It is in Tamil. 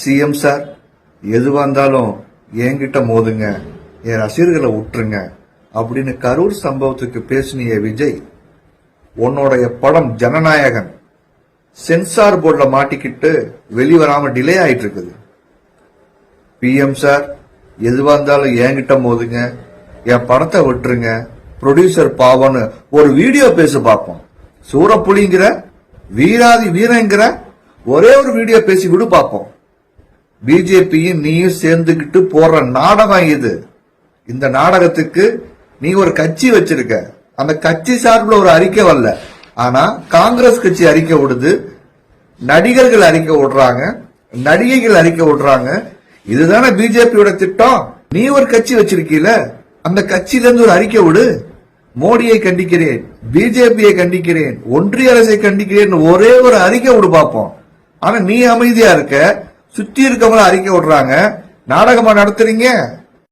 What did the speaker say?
சிஎம் சார் எதுவாக இருந்தாலும் என்கிட்ட மோதுங்க என் ரசிகர்களை விட்டுருங்க அப்படின்னு கரூர் சம்பவத்துக்கு பேசினிய விஜய். உன்னுடைய படம் ஜனநாயகன். சென்சார் போர்டில் மாட்டிக்கிட்டு வெளிவராம டிலே ஆயிட்டு இருக்குது பிஎம் சார் எதுவா இருந்தாலும் என்கிட்ட மோதுங்க என் படத்தை விட்டுருங்க ப்ரொடியூசர் பாவம்னு ஒரு வீடியோ பேச பார்ப்போம். சூரப்புலிங்கிற வீராதி வீரங்கிற ஒரே ஒரு வீடியோ பேசி விடு பார்ப்போம். பிஜேபியும் நீயும் சேர்ந்துக்கிட்டு போடுற நாடகம் இது. இந்த நாடகத்துக்கு நீ ஒரு கட்சி வச்சிருக்க. அந்த கட்சி சார்பில் ஒரு அறிக்கை வரல. ஆனா காங்கிரஸ் கட்சி அறிக்கை விடுது நடிகர்கள் அறிக்கை விடுறாங்க நடிகைகள் அறிக்கை விடுறாங்க இதுதானே பிஜேபியோட திட்டம்? நீ ஒரு கட்சி வச்சிருக்கீல. அந்த கட்சியில இருந்து ஒரு அறிக்கை விடு மோடியை கண்டிக்கிறேன் பிஜேபியை கண்டிக்கிறேன் ஒன்றிய அரசை கண்டிக்கிறேன் ஒரே ஒரு அறிக்கை விடு பார்ப்போம். ஆனா நீ அமைதியா இருக்க. சுத்தி இருக்கவங்களும் அறிக்கை விடுறாங்க. நாடகமா நடத்துறீங்க?